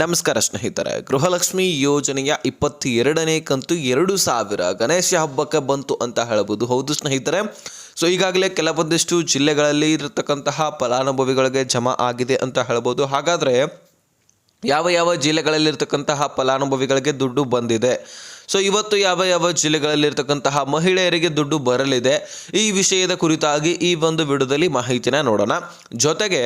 ನಮಸ್ಕಾರ ಸ್ನೇಹಿತರೆ, ಗೃಹಲಕ್ಷ್ಮಿ ಯೋಜನೆಯ ಇಪ್ಪತ್ತೆರಡನೇ ಕಂತು ಎರಡು ಸಾವಿರ ಗಣೇಶ ಹಬ್ಬಕ್ಕೆ ಬಂತು ಅಂತ ಹೇಳಬಹುದು. ಹೌದು ಸ್ನೇಹಿತರೆ, ಸೊ ಈಗಾಗಲೇ ಕೆಲವೊಂದಿಷ್ಟು ಜಿಲ್ಲೆಗಳಲ್ಲಿ ಇರತಕ್ಕಂತಹ ಫಲಾನುಭವಿಗಳಿಗೆ ಜಮಾ ಆಗಿದೆ ಅಂತ ಹೇಳ್ಬೋದು ಹಾಗಾದರೆ ಯಾವ ಯಾವ ಜಿಲ್ಲೆಗಳಲ್ಲಿರ್ತಕ್ಕಂತಹ ಫಲಾನುಭವಿಗಳಿಗೆ ದುಡ್ಡು ಬಂದಿದೆ? ಸೊ ಇವತ್ತು ಯಾವ ಯಾವ ಜಿಲ್ಲೆಗಳಲ್ಲಿರ್ತಕ್ಕಂತಹ ಮಹಿಳೆಯರಿಗೆ ದುಡ್ಡು ಬರಲಿದೆ, ಈ ವಿಷಯದ ಕುರಿತಾಗಿ ಈ ಒಂದು ವಿಡಿಯೋದಲ್ಲಿ ಮಾಹಿತಿನ ನೋಡೋಣ. ಜೊತೆಗೆ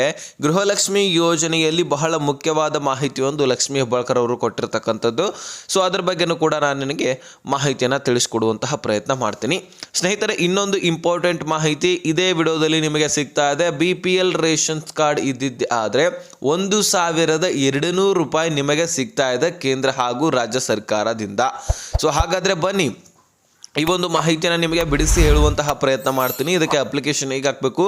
ಗೃಹಲಕ್ಷ್ಮಿ ಯೋಜನೆಯಲ್ಲಿ ಬಹಳ ಮುಖ್ಯವಾದ ಮಾಹಿತಿಯೊಂದು ಲಕ್ಷ್ಮೀ ಹೆಬ್ಬಾಳ್ಕರ್ ಅವರು ಕೊಟ್ಟಿರ್ತಕ್ಕಂಥದ್ದು. ಸೊ ಅದರ ಬಗ್ಗೆನೂ ಕೂಡ ನಾನು ನಿನಗೆ ಮಾಹಿತಿಯನ್ನು ತಿಳಿಸ್ಕೊಡುವಂತಹ ಪ್ರಯತ್ನ ಮಾಡ್ತೀನಿ. ಸ್ನೇಹಿತರೆ, ಇನ್ನೊಂದು ಇಂಪಾರ್ಟೆಂಟ್ ಮಾಹಿತಿ ಇದೇ ವಿಡಿಯೋದಲ್ಲಿ ನಿಮಗೆ ಸಿಗ್ತಾ ಇದೆ. B P L rations card ಇದ್ದಿದ್ದೆ ಆದರೆ ಒಂದು ಸಾವಿರದ ಎರಡು ರೂಪಾಯಿ ನಿಮಗೆ ಸಿಗ್ತಾ ಇದೆ ಕೇಂದ್ರ ಹಾಗೂ ರಾಜ್ಯ ಸರ್ಕಾರದಿಂದ. ಸೊ ಹಾಗಾದರೆ ಬನ್ನಿ. ಈ ಒಂದು ಮಾಹಿತಿಯನ್ನ ನಿಮಗೆ ಬಿಡಿಸಿ ಹೇಳುವಂತಹ ಪ್ರಯತ್ನ ಮಾಡ್ತೀನಿ. ಇದಕ್ಕೆ ಅಪ್ಲಿಕೇಶನ್ ಹೇಗೆ ಹಾಕಬೇಕು?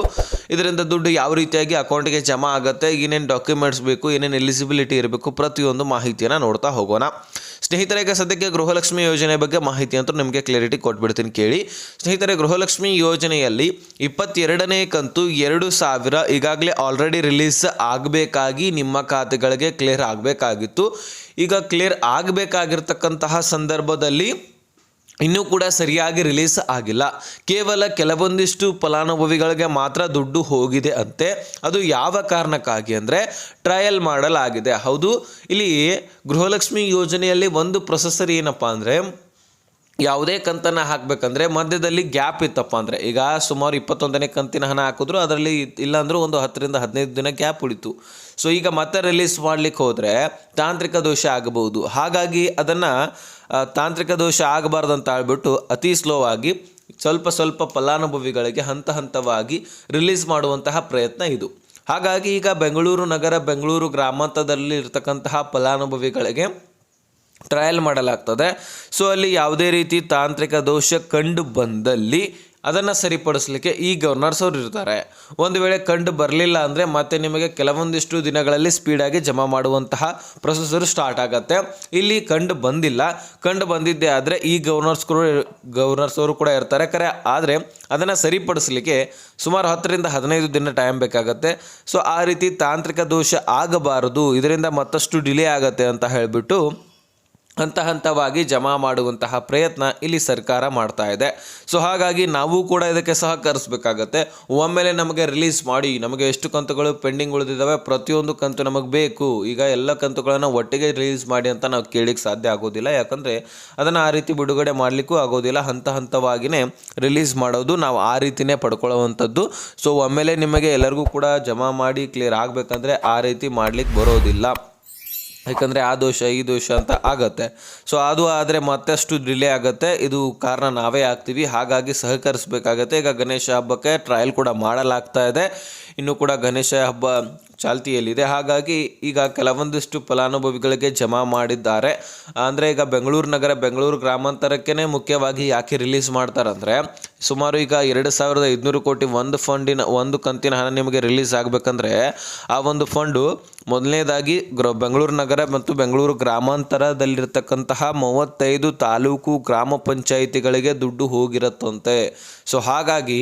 ಇದರಿಂದ ದುಡ್ಡು ಯಾವ ರೀತಿಯಾಗಿ ಅಕೌಂಟಿಗೆ ಜಮಾ ಆಗುತ್ತೆ? ಏನೇನು ಡಾಕ್ಯುಮೆಂಟ್ಸ್ ಬೇಕು? ಏನೇನು ಎಲಿಜಿಬಿಲಿಟಿ ಇರಬೇಕು? ಪ್ರತಿಯೊಂದು ಮಾಹಿತಿಯನ್ನು ನೋಡ್ತಾ ಹೋಗೋಣ. ಸ್ನೇಹಿತರೆ, ಈಗ ಸದ್ಯಕ್ಕೆ ಗೃಹಲಕ್ಷ್ಮಿ ಯೋಜನೆ ಬಗ್ಗೆ ಮಾಹಿತಿ ಅಂತ ನಿಮಗೆ ಕ್ಲಾರಿಟಿ ಕೊಟ್ಬಿಡ್ತೀನಿ ಕೇಳಿ. ಸ್ನೇಹಿತರೆ, ಗೃಹಲಕ್ಷ್ಮಿ ಯೋಜನೆಯಲ್ಲಿ ಇಪ್ಪತ್ತೆರಡನೇ ಕಂತು ಎರಡು ಸಾವಿರ ಈಗಾಗಲೇ ಆಲ್ರೆಡಿ ರಿಲೀಸ್ ಆಗಬೇಕಾಗಿ ನಿಮ್ಮ ಖಾತೆಗಳಿಗೆ ಕ್ಲಿಯರ್ ಆಗಬೇಕಾಗಿತ್ತು. ಈಗ ಕ್ಲಿಯರ್ ಆಗಬೇಕಾಗಿರ್ತಕ್ಕಂತಹ ಸಂದರ್ಭದಲ್ಲಿ ಇನ್ನೂ ಕೂಡ ಸರಿಯಾಗಿ ರಿಲೀಸ್ ಆಗಿಲ್ಲ. ಕೇವಲ ಕೆಲವೊಂದಿಷ್ಟು ಫಲಾನುಭವಿಗಳಿಗೆ ಮಾತ್ರ ದುಡ್ಡು ಹೋಗಿದೆ ಅಂತೆ. ಅದು ಯಾವ ಕಾರಣಕ್ಕಾಗಿ ಅಂದರೆ ಟ್ರಯಲ್ ಮಾಡಲಾಗಿದೆ. ಹೌದು, ಇಲ್ಲಿ ಗೃಹಲಕ್ಷ್ಮಿ ಯೋಜನೆಯಲ್ಲಿ ಒಂದು ಪ್ರೊಸೆಸರ್ ಏನಪ್ಪ ಅಂದರೆ ಯಾವುದೇ ಕಂತನ್ನು ಹಾಕಬೇಕಂದ್ರೆ ಮಧ್ಯದಲ್ಲಿ ಗ್ಯಾಪ್ ಇತ್ತಪ್ಪ ಅಂದರೆ. ಈಗ ಸುಮಾರು ಇಪ್ಪತ್ತೊಂದನೇ ಕಂತಿನ ಹಣ ಹಾಕಿದ್ರು, ಅದರಲ್ಲಿ ಇಲ್ಲಾಂದ್ರೂ ಒಂದು ಹತ್ತರಿಂದ ಹದಿನೈದು ದಿನ ಗ್ಯಾಪ್ ಉಳಿತು. ಸೊ ಈಗ ಮತ್ತೆ ರಿಲೀಸ್ ಮಾಡಲಿಕ್ಕೆ ಹೋದರೆ ತಾಂತ್ರಿಕ ದೋಷ ಆಗಬಹುದು. ಹಾಗಾಗಿ ಅದನ್ನು ತಾಂತ್ರಿಕ ದೋಷ ಆಗಬಾರ್ದು ಅಂತ ಹೇಳ್ಬಿಟ್ಟು ಅತಿ ಸ್ಲೋ ಆಗಿ ಸ್ವಲ್ಪ ಸ್ವಲ್ಪ ಫಲಾನುಭವಿಗಳಿಗೆ ಹಂತ ಹಂತವಾಗಿ ರಿಲೀಸ್ ಮಾಡುವಂತಹ ಪ್ರಯತ್ನ ಇದು. ಹಾಗಾಗಿ ಈಗ ಬೆಂಗಳೂರು ನಗರ, ಬೆಂಗಳೂರು ಗ್ರಾಮಾಂತರದಲ್ಲಿ ಇರತಕ್ಕಂತಹ ಫಲಾನುಭವಿಗಳಿಗೆ ಟ್ರಯಲ್ ಮಾಡಲಾಗ್ತದೆ. ಸೊ ಅಲ್ಲಿ ಯಾವುದೇ ರೀತಿ ತಾಂತ್ರಿಕ ದೋಷ ಕಂಡು ಬಂದಲ್ಲಿ ಅದನ್ನು ಸರಿಪಡಿಸಲಿಕ್ಕೆ ಈ ಗವರ್ನರ್ಸ್ ಅವರು ಇರ್ತಾರೆ. ಒಂದು ವೇಳೆ ಕಂಡು ಬರಲಿಲ್ಲ ಅಂದರೆ ಮತ್ತೆ ನಿಮಗೆ ಕೆಲವೊಂದಿಷ್ಟು ದಿನಗಳಲ್ಲಿ ಸ್ಪೀಡಾಗಿ ಜಮಾ ಮಾಡುವಂತಹ ಪ್ರೊಸೆಸರು ಸ್ಟಾರ್ಟ್ ಆಗುತ್ತೆ. ಇಲ್ಲಿ ಕಂಡು ಬಂದಿಲ್ಲ. ಕಂಡು ಬಂದಿದ್ದೇ ಆದರೆ ಈ ಗವರ್ನರ್ಸ್ ಗವರ್ನರ್ಸ್ ಅವರು ಕೂಡ ಇರ್ತಾರೆ. ಕರೆ ಆದರೆ ಅದನ್ನು ಸರಿಪಡಿಸಲಿಕ್ಕೆ ಸುಮಾರು ಹತ್ತರಿಂದ ಹದಿನೈದು ದಿನ ಟೈಮ್ ಬೇಕಾಗತ್ತೆ. ಸೊ ಆ ರೀತಿ ತಾಂತ್ರಿಕ ದೋಷ ಆಗಬಾರದು. ಇದರಿಂದ ಮತ್ತಷ್ಟು ಡಿಲೇ ಆಗುತ್ತೆ ಅಂತ ಹೇಳಿಬಿಟ್ಟು ಹಂತ ಹಂತವಾಗಿ ಜಮಾ ಮಾಡುವಂತಹ ಪ್ರಯತ್ನ ಇಲ್ಲಿ ಸರ್ಕಾರ ಮಾಡ್ತಾ ಇದೆ. ಸೊ ಹಾಗಾಗಿ ನಾವು ಕೂಡ ಇದಕ್ಕೆ ಸಹಕರಿಸಬೇಕಾಗತ್ತೆ. ಒಮ್ಮೆಲೆ ನಮಗೆ ರಿಲೀಸ್ ಮಾಡಿ, ನಮಗೆ ಎಷ್ಟು ಕಂತುಗಳು ಪೆಂಡಿಂಗ್ ಉಳಿದಿದ್ದಾವೆ, ಪ್ರತಿಯೊಂದು ಕಂತು ನಮಗೆ ಬೇಕು. ಈಗ ಎಲ್ಲ ಕಂತುಗಳನ್ನು ಒಟ್ಟಿಗೆ ರಿಲೀಸ್ ಮಾಡಿ ಅಂತ ನಾವು ಕೇಳಿಕ್ಕೆ ಸಾಧ್ಯ ಆಗೋದಿಲ್ಲ. ಯಾಕಂದರೆ ಅದನ್ನು ಆ ರೀತಿ ಬಿಡುಗಡೆ ಮಾಡಲಿಕ್ಕೂ ಆಗೋದಿಲ್ಲ. ಹಂತ ಹಂತವಾಗಿಯೇ ರಿಲೀಸ್ ಮಾಡೋದು ನಾವು ಆ ರೀತಿನೇ ಪಡ್ಕೊಳ್ಳುವಂಥದ್ದು. ಸೊ ಒಮ್ಮೆಲೆ ನಿಮಗೆ ಎಲ್ಲರಿಗೂ ಕೂಡ ಜಮಾ ಮಾಡಿ ಕ್ಲಿಯರ್ ಆಗಬೇಕಂದ್ರೆ ಆ ರೀತಿ ಮಾಡಲಿಕ್ಕೆ ಬರೋದಿಲ್ಲ. ಯಾಕಂದರೆ ಆ ದೋಷ, ಈ ದೋಷ ಅಂತ ಆಗತ್ತೆ. ಸೊ ಅದು ಆದರೆ ಮತ್ತಷ್ಟು ಡಿಲೇ ಆಗುತ್ತೆ. ಇದು ಕಾರಣ ನಾವೇ ಆಗ್ತೀವಿ. ಹಾಗಾಗಿ ಸಹಕರಿಸಬೇಕಾಗತ್ತೆ. ಈಗ ಗಣೇಶ ಹಬ್ಬಕ್ಕೆ ಟ್ರಯಲ್ ಕೂಡ ಮಾಡಲಾಗ್ತಾ ಇದೆ. ಇನ್ನು ಕೂಡ ಗಣೇಶ ಹಬ್ಬ ಚಾಲ್ತಿಯಲ್ಲಿದೆ. ಹಾಗಾಗಿ ಈಗ ಕೆಲವೊಂದಿಷ್ಟು ಫಲಾನುಭವಿಗಳಿಗೆ ಜಮಾ ಮಾಡಿದ್ದಾರೆ. ಅಂದರೆ ಈಗ ಬೆಂಗಳೂರು ನಗರ, ಬೆಂಗಳೂರು ಗ್ರಾಮಾಂತರಕ್ಕೆ ಮುಖ್ಯವಾಗಿ ಯಾಕೆ ರಿಲೀಸ್ ಮಾಡ್ತಾರಂದರೆ, ಸುಮಾರು ಈಗ ಎರಡು ಸಾವಿರದ ಐದುನೂರು ಕೋಟಿ ಒಂದು ಫಂಡಿನ, ಒಂದು ಕಂತಿನ ಹಣ ನಿಮಗೆ ರಿಲೀಸ್ ಆಗಬೇಕಂದ್ರೆ, ಆ ಒಂದು ಫಂಡು ಮೊದಲನೇದಾಗಿ ಗ್ರ, ಬೆಂಗಳೂರು ನಗರ ಮತ್ತು ಬೆಂಗಳೂರು ಗ್ರಾಮಾಂತರದಲ್ಲಿರ್ತಕ್ಕಂತಹ ಮೂವತ್ತೈದು ತಾಲೂಕು ಗ್ರಾಮ ಪಂಚಾಯಿತಿಗಳಿಗೆ ದುಡ್ಡು ಹೋಗಿರುತ್ತಂತೆ. ಸೊ ಹಾಗಾಗಿ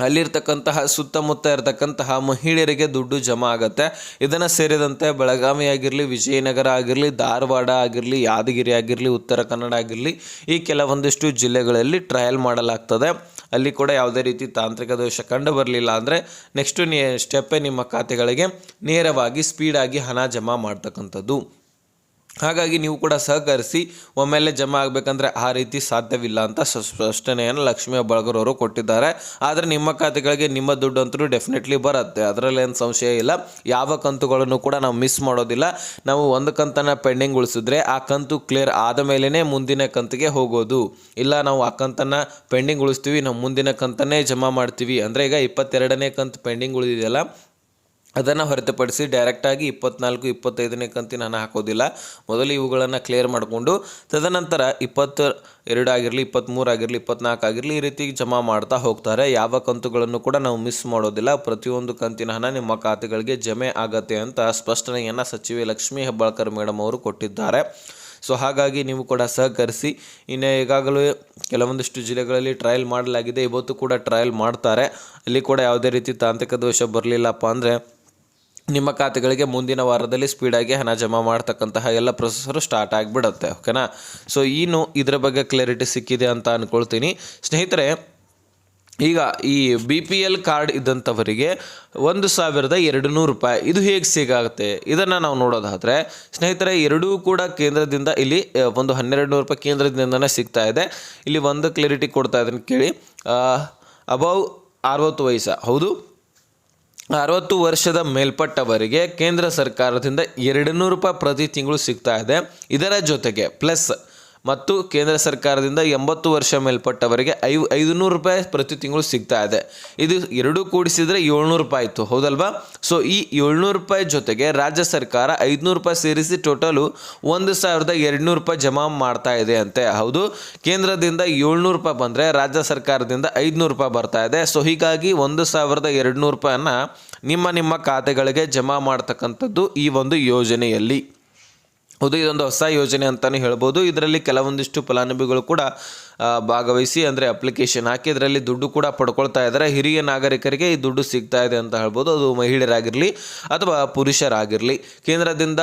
ಅಲ್ಲಿರ್ತಕ್ಕಂತಹ ಸುತ್ತಮುತ್ತ ಇರತಕ್ಕಂತಹ ಮಹಿಳೆಯರಿಗೆ ದುಡ್ಡು ಜಮಾ ಆಗುತ್ತೆ. ಇದನ್ನು ಸೇರಿದಂತೆ ಬೆಳಗಾವಿ ಆಗಿರಲಿ, ವಿಜಯನಗರ ಆಗಿರಲಿ, ಧಾರವಾಡ ಆಗಿರಲಿ, ಯಾದಗಿರಿ ಆಗಿರಲಿ, ಉತ್ತರ ಕನ್ನಡ ಆಗಿರಲಿ ಈ ಕೆಲವೊಂದಿಷ್ಟು ಜಿಲ್ಲೆಗಳಲ್ಲಿ ಟ್ರಯಲ್ ಮಾಡಲಾಗ್ತದೆ. ಅಲ್ಲಿ ಕೂಡ ಯಾವುದೇ ರೀತಿ ತಾಂತ್ರಿಕ ದೋಷ ಕಂಡು ಬರಲಿಲ್ಲ ಅಂದರೆ ನೆಕ್ಸ್ಟು ನೀ ಸ್ಟೆಪ್ಪೇ ನಿಮ್ಮ ಖಾತೆಗಳಿಗೆ ನೇರವಾಗಿ ಸ್ಪೀಡಾಗಿ ಹಣ ಜಮಾ ಮಾಡ್ತಕ್ಕಂಥದ್ದು. ಹಾಗಾಗಿ ನೀವು ಕೂಡ ಸಹಕರಿಸಿ ಒಮ್ಮೆಲೆ ಜಮಾ ಆಗಬೇಕಂದ್ರೆ ಆ ರೀತಿ ಸಾಧ್ಯವಿಲ್ಲ ಅಂತ ಸ್ಪಷ್ಟನೆಯನ್ನು ಲಕ್ಷ್ಮೀ ಬಳಗರವರು ಕೊಟ್ಟಿದ್ದಾರೆ. ಆದರೆ ನಿಮ್ಮ ಖಾತೆಗಳಿಗೆ ನಿಮ್ಮ ದುಡ್ಡು ಅಂತೂ ಡೆಫಿನೆಟ್ಲಿ ಬರುತ್ತೆ. ಅದರಲ್ಲಿ ಏನು ಸಂಶಯ ಇಲ್ಲ. ಯಾವ ಕಂತುಗಳನ್ನು ಕೂಡ ನಾವು ಮಿಸ್ ಮಾಡೋದಿಲ್ಲ. ನಾವು ಒಂದು ಕಂತನ್ನು ಪೆಂಡಿಂಗ್ ಉಳಿಸಿದ್ರೆ ಆ ಕಂತು ಕ್ಲಿಯರ್ ಆದ ಮುಂದಿನ ಕಂತಿಗೆ ಹೋಗೋದು. ಇಲ್ಲ ನಾವು ಆ ಕಂತನ್ನು ಪೆಂಡಿಂಗ್ ಉಳಿಸ್ತೀವಿ, ನಾವು ಮುಂದಿನ ಕಂತನ್ನೇ ಜಮಾ ಮಾಡ್ತೀವಿ. ಅಂದರೆ ಈಗ ಇಪ್ಪತ್ತೆರಡನೇ ಕಂತು ಪೆಂಡಿಂಗ್ ಉಳಿದಿದೆಯಲ್ಲ ಅದನ್ನು ಹೊರತುಪಡಿಸಿ ಡೈರೆಕ್ಟಾಗಿ ಇಪ್ಪತ್ನಾಲ್ಕು, ಇಪ್ಪತ್ತೈದನೇ ಕಂತಿನ ಹಣ ಹಾಕೋದಿಲ್ಲ. ಮೊದಲು ಇವುಗಳನ್ನು ಕ್ಲಿಯರ್ ಮಾಡಿಕೊಂಡು, ತದನಂತರ ಇಪ್ಪತ್ತು ಎರಡು ಆಗಿರಲಿ ಇಪ್ಪತ್ತ್ಮೂರು ಆಗಿರಲಿ, ಇಪ್ಪತ್ನಾಲ್ಕು ಆಗಿರಲಿ ಈ ರೀತಿ ಜಮಾ ಮಾಡ್ತಾ ಹೋಗ್ತಾರೆ. ಯಾವ ಕಂತುಗಳನ್ನು ಕೂಡ ನಾವು ಮಿಸ್ ಮಾಡೋದಿಲ್ಲ. ಪ್ರತಿಯೊಂದು ಕಂತಿನ ಹಣ ನಿಮ್ಮ ಖಾತೆಗಳಿಗೆ ಜಮೆ ಆಗತ್ತೆ ಅಂತ ಸ್ಪಷ್ಟನೆಯನ್ನು ಸಚಿವೆ ಲಕ್ಷ್ಮೀ ಹೆಬ್ಬಾಳ್ಕರ್ ಮೇಡಮ್ ಅವರು ಕೊಟ್ಟಿದ್ದಾರೆ. ಸೊ, ಹಾಗಾಗಿ ನೀವು ಕೂಡ ಸಹಕರಿಸಿ, ಇನ್ನು ಈಗಾಗಲೇ ಕೆಲವೊಂದಿಷ್ಟು ಜಿಲ್ಲೆಗಳಲ್ಲಿ ಟ್ರಯಲ್ ಮಾಡಲಾಗಿದೆ. ಇವತ್ತು ಕೂಡ ಟ್ರಯಲ್ ಮಾಡ್ತಾರೆ. ಅಲ್ಲಿ ಕೂಡ ಯಾವುದೇ ರೀತಿ ತಾಂತ್ರಿಕ ದೋಷ ಬರಲಿಲ್ಲಪ್ಪ ಅಂದರೆ ನಿಮ್ಮ ಖಾತೆಗಳಿಗೆ ಮುಂದಿನ ವಾರದಲ್ಲಿ ಸ್ಪೀಡಾಗಿ ಹಣ ಜಮಾ ಮಾಡ್ತಕ್ಕಂತಹ ಎಲ್ಲ ಪ್ರೊಸೆಸರು ಸ್ಟಾರ್ಟ್ ಆಗಿಬಿಡುತ್ತೆ ಓಕೆನಾ ಸೊ ಏನು ಇದರ ಬಗ್ಗೆ ಕ್ಲಾರಿಟಿ ಸಿಕ್ಕಿದೆ ಅಂತ ಅಂದ್ಕೊಳ್ತೀನಿ ಸ್ನೇಹಿತರೆ, ಈಗ ಈ ಬಿ ಪಿ ಎಲ್ ಕಾರ್ಡ್ ಇದ್ದಂಥವರಿಗೆ ಒಂದು ಸಾವಿರದ ಎರಡು ನೂರು ರೂಪಾಯಿ, ಇದು ಹೇಗೆ ಸಿಗುತ್ತೆ ಇದನ್ನು ನಾವು ನೋಡೋದಾದರೆ, ಸ್ನೇಹಿತರೆ, ಎರಡೂ ಕೂಡ ಕೇಂದ್ರದಿಂದ ಇಲ್ಲಿ ಒಂದು ಹನ್ನೆರಡು ನೂರು ರೂಪಾಯಿ ಕೇಂದ್ರದಿಂದನೇ ಸಿಗ್ತಾ ಇದೆ. ಇಲ್ಲಿ ಒಂದು ಕ್ಲಾರಿಟಿ ಕೊಡ್ತಾ ಇದ್ದೀನಿ ಕೇಳಿ. ಅಬೌವ್ ಅರವತ್ತು ವಯಸ್ಸ, ಹೌದು? ಅರವತ್ತು ವರ್ಷದ ಮೇಲ್ಪಟ್ಟವರಿಗೆ ಕೇಂದ್ರ ಸರ್ಕಾರದಿಂದ ಎರಡು ನೂರು ರೂಪಾಯಿ ಪ್ರತಿ ತಿಂಗಳು ಸಿಗ್ತಾ ಇದೆ. ಇದರ ಜೊತೆಗೆ ಪ್ಲಸ್ ಮತ್ತು ಕೇಂದ್ರ ಸರ್ಕಾರದಿಂದ ಎಂಬತ್ತು ವರ್ಷ ಮೇಲ್ಪಟ್ಟವರಿಗೆ ಐ ಐದು ನೂರು ರೂಪಾಯಿ ಪ್ರತಿ ತಿಂಗಳು ಸಿಗ್ತಾ ಇದೆ. ಇದು ಎರಡೂ ಕೂಡಿಸಿದರೆ ಏಳ್ನೂರು ರೂಪಾಯಿ ಆಯಿತು. ಹೌದಲ್ವಾ? ಸೊ ಈ ಏಳ್ನೂರು ರೂಪಾಯಿ ಜೊತೆಗೆ ರಾಜ್ಯ ಸರ್ಕಾರ ಐದುನೂರು ರೂಪಾಯಿ ಸೇರಿಸಿ ಟೋಟಲು ಒಂದು ಸಾವಿರದ ಎರಡುನೂರು ರೂಪಾಯಿ ಜಮಾ ಮಾಡ್ತಾ ಇದೆ ಅಂತೆ. ಹೌದು. ಕೇಂದ್ರದಿಂದ ಏಳ್ನೂರು ರೂಪಾಯಿ ಬಂದರೆ ರಾಜ್ಯ ಸರ್ಕಾರದಿಂದ ಐದುನೂರು ರೂಪಾಯಿ ಬರ್ತಾ ಇದೆ. ಸೊ ಹೀಗಾಗಿ ಒಂದು ಸಾವಿರದ ಎರಡುನೂರು ರೂಪಾಯಿನ ನಿಮ್ಮ ನಿಮ್ಮ ಖಾತೆಗಳಿಗೆ ಜಮಾ ಮಾಡ್ತಕ್ಕಂಥದ್ದು ಈ ಒಂದು ಯೋಜನೆಯಲ್ಲಿ. ಹೌದು ಇದೊಂದು ಹೊಸ ಯೋಜನೆ ಅಂತಲೇ ಹೇಳ್ಬೋದು. ಇದರಲ್ಲಿ ಕೆಲವೊಂದಿಷ್ಟು ಫಲಾನುಭವಿಗಳು ಕೂಡ ಭಾಗವಹಿಸಿ, ಅಂದರೆ ಅಪ್ಲಿಕೇಶನ್ ಹಾಕಿ ಇದರಲ್ಲಿ ದುಡ್ಡು ಕೂಡ ಪಡ್ಕೊಳ್ತಾ ಇದ್ದಾರೆ ಹಿರಿಯ ನಾಗರಿಕರಿಗೆ ಈ ದುಡ್ಡು ಸಿಗ್ತಾ ಇದೆ ಅಂತ ಹೇಳ್ಬೋದು. ಅದು ಮಹಿಳೆಯರಾಗಿರಲಿ ಅಥವಾ ಪುರುಷರಾಗಿರಲಿ. ಕೇಂದ್ರದಿಂದ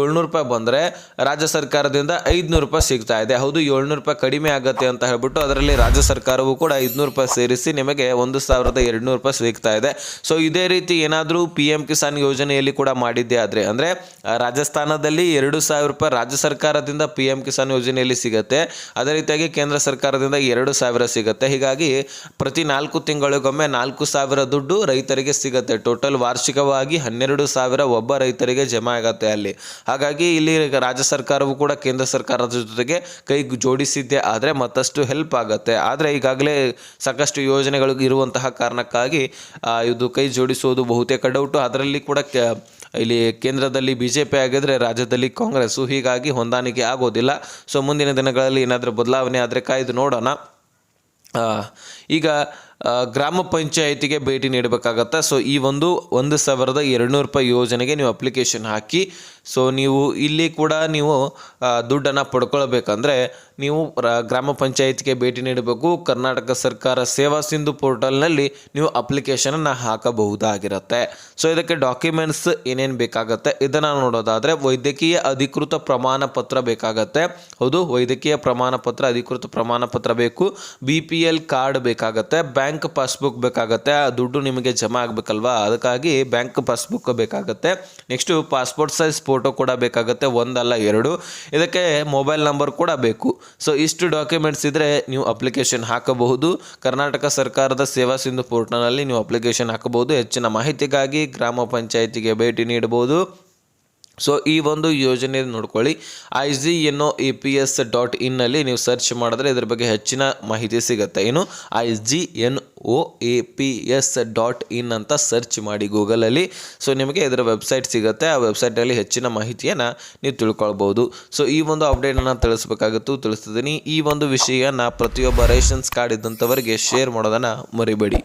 ಏಳ್ನೂರು ರೂಪಾಯಿ ಬಂದರೆ ರಾಜ್ಯ ಸರ್ಕಾರದಿಂದ ಐದುನೂರು ರೂಪಾಯಿ ಸಿಗ್ತಾ ಇದೆ. ಹೌದು, ಏಳ್ನೂರು ರೂಪಾಯಿ ಕಡಿಮೆ ಆಗುತ್ತೆ ಅಂತ ಹೇಳ್ಬಿಟ್ಟು ಅದರಲ್ಲಿ ರಾಜ್ಯ ಸರ್ಕಾರವು ಕೂಡ ಐದುನೂರು ರೂಪಾಯಿ ಸೇರಿಸಿ ನಿಮಗೆ ಒಂದು ಸಾವಿರದ ಎರಡುನೂರು ರೂಪಾಯಿ ಸಿಗ್ತಾ ಇದೆ. ಸೊ ಇದೇ ರೀತಿ ಏನಾದರೂ ಪಿ ಎಂ ಕಿಸಾನ್ ಯೋಜನೆಯಲ್ಲಿ ಕೂಡ ಮಾಡಿದ್ದೆ ಆದರೆ, ಅಂದರೆ ರಾಜಸ್ಥಾನದಲ್ಲಿ ಎರಡು ಸಾವಿರ ರೂಪಾಯಿ ರಾಜ್ಯ ಸರ್ಕಾರದಿಂದ ಪಿ ಎಂ ಕಿಸಾನ್ ಯೋಜನೆಯಲ್ಲಿ ಸಿಗುತ್ತೆ. ಅದೇ ರೀತಿಯಾಗಿ ಕೇಂದ್ರ ಸರ್ಕಾರದಿಂದ ಎರಡು ಸಾವಿರ ಸಿಗುತ್ತೆ. ಹೀಗಾಗಿ ಪ್ರತಿ ನಾಲ್ಕು ತಿಂಗಳಿಗೊಮ್ಮೆ ನಾಲ್ಕು ಸಾವಿರ ದುಡ್ಡು ರೈತರಿಗೆ ಸಿಗುತ್ತೆ. ಟೋಟಲ್ ವಾರ್ಷಿಕವಾಗಿ ಹನ್ನೆರಡು ಸಾವಿರ ಒಬ್ಬ ರೈತರಿಗೆ ಜಮಾ ಆಗುತ್ತೆ ಅಲ್ಲಿ. ಹಾಗಾಗಿ ಇಲ್ಲಿ ರಾಜ್ಯ ಸರ್ಕಾರವು ಕೂಡ ಕೇಂದ್ರ ಸರ್ಕಾರದ ಜೊತೆಗೆ ಕೈ ಜೋಡಿಸಿದ್ದೆ ಆದರೆ ಮತ್ತಷ್ಟು ಹೆಲ್ಪ್ ಆಗುತ್ತೆ. ಆದರೆ ಈಗಾಗಲೇ ಸಾಕಷ್ಟು ಯೋಜನೆಗಳು ಇರುವಂತಹ ಕಾರಣಕ್ಕಾಗಿ ಇದು ಕೈ ಜೋಡಿಸುವುದು ಬಹುತೇಕ ಡೌಟು ಅದರಲ್ಲಿ ಕೂಡ ಇಲ್ಲಿ ಕೇಂದ್ರದಲ್ಲಿ ಬಿ ಜೆ ಆಗಿದ್ರೆ ರಾಜ್ಯದಲ್ಲಿ ಕಾಂಗ್ರೆಸ್ಸು ಹೀಗಾಗಿ ಹೊಂದಾಣಿಕೆ ಆಗೋದಿಲ್ಲ. ಸೊ ಮುಂದಿನ ದಿನಗಳಲ್ಲಿ ಏನಾದರೂ ಬದಲಾವಣೆ ಆದರೆ ಕಾಯ್ದು ನೋಡೋಣ. ಈಗ ಗ್ರಾಮ ಪಂಚಾಯಿತಿಗೆ ಭೇಟಿ ನೀಡಬೇಕಾಗತ್ತೆ. ಸೊ ಈ ಒಂದು ಒಂದು ಸಾವಿರದ ಎರಡುನೂರು ರೂಪಾಯಿ ಯೋಜನೆಗೆ ನೀವು ಅಪ್ಲಿಕೇಶನ್ ಹಾಕಿ ಸೊ ನೀವು ಇಲ್ಲಿ ಕೂಡ ನೀವು ದುಡ್ಡನ್ನು ಪಡ್ಕೊಳ್ಬೇಕಂದ್ರೆ ನೀವು ಗ್ರಾಮ ಪಂಚಾಯಿತಿಗೆ ಭೇಟಿ ನೀಡಬೇಕು. ಕರ್ನಾಟಕ ಸರ್ಕಾರ ಸೇವಾ ಸಿಂಧು ಪೋರ್ಟಲ್ನಲ್ಲಿ ನೀವು ಅಪ್ಲಿಕೇಶನನ್ನು ಹಾಕಬಹುದಾಗಿರುತ್ತೆ. ಸೊ ಇದಕ್ಕೆ ಡಾಕ್ಯುಮೆಂಟ್ಸ್ ಏನೇನು ಬೇಕಾಗುತ್ತೆ? ಇದನ್ನು ನೋಡೋದಾದರೆ ವೈದ್ಯಕೀಯ ಅಧಿಕೃತ ಪ್ರಮಾಣ ಪತ್ರ ಬೇಕಾಗತ್ತೆ. ಹೌದು, ವೈದ್ಯಕೀಯ ಪ್ರಮಾಣ ಪತ್ರ, ಅಧಿಕೃತ ಪ್ರಮಾಣ ಪತ್ರ ಬೇಕು. ಬಿ ಪಿ ಎಲ್ ಕಾರ್ಡ್ ಬೇಕಾಗತ್ತೆ. ಬ್ಯಾಂಕ್ ಪಾಸ್ಬುಕ್ ಬೇಕಾಗುತ್ತೆ, ಆ ದುಡ್ಡು ನಿಮಗೆ ಜಮಾ ಆಗಬೇಕಲ್ವಾ? ಅದಕ್ಕಾಗಿ ಬ್ಯಾಂಕ್ ಪಾಸ್ಬುಕ್ ಬೇಕಾಗುತ್ತೆ. ನೆಕ್ಸ್ಟು ಪಾಸ್ಪೋರ್ಟ್ ಸೈಜ್ ಫೋಟೋ ಕೂಡ ಬೇಕಾಗುತ್ತೆ, ಒಂದಲ್ಲ ಎರಡು. ಇದಕ್ಕೆ ಮೊಬೈಲ್ ನಂಬರ್ ಕೂಡ ಬೇಕು. ಸೊ, ಇಷ್ಟು ಡಾಕ್ಯುಮೆಂಟ್ಸ್ ಇದ್ದರೆ ನೀವು ಅಪ್ಲಿಕೇಶನ್ ಹಾಕಬಹುದು. ಕರ್ನಾಟಕ ಸರ್ಕಾರದ ಸೇವಾ ಸಿಂಧು ಪೋರ್ಟಲ್ನಲ್ಲಿ ನೀವು ಅಪ್ಲಿಕೇಶನ್ ಹಾಕಬಹುದು. ಹೆಚ್ಚಿನ ಮಾಹಿತಿಗಾಗಿ ಗ್ರಾಮ ಪಂಚಾಯಿತಿಗೆ ಭೇಟಿ ನೀಡಬಹುದು. ಸೊ ಈ ಒಂದು ಯೋಜನೆ ನೋಡ್ಕೊಳ್ಳಿ. I G N O A P S dot ಇನ್ನಲ್ಲಿ ನೀವು ಸರ್ಚ್ ಮಾಡಿದ್ರೆ ಇದ್ರ ಬಗ್ಗೆ ಹೆಚ್ಚಿನ ಮಾಹಿತಿ ಸಿಗುತ್ತೆ. ಏನು? I G N O A P S dot in ಅಂತ ಸರ್ಚ್ ಮಾಡಿ ಗೂಗಲಲ್ಲಿ ಸೊ ನಿಮಗೆ ಇದರ ವೆಬ್ಸೈಟ್ ಸಿಗುತ್ತೆ. ಆ ವೆಬ್ಸೈಟಲ್ಲಿ ಹೆಚ್ಚಿನ ಮಾಹಿತಿಯನ್ನು ನೀವು ತಿಳ್ಕೊಳ್ಬೋದು ಸೊ ಈ ಒಂದು ಅಪ್ಡೇಟನ್ನು ತಿಳಿಸ್ಬೇಕಾಗಿತ್ತು. ತಿಳಿಸ್ತಿದ್ದೀನಿ. ಈ ಒಂದು ವಿಷಯನ ಪ್ರತಿಯೊಬ್ಬ ರೇಷನ್ಸ್ ಕಾರ್ಡ್ ಇದ್ದಂಥವರಿಗೆ ಶೇರ್ ಮಾಡೋದನ್ನು ಮರಿಬೇಡಿ.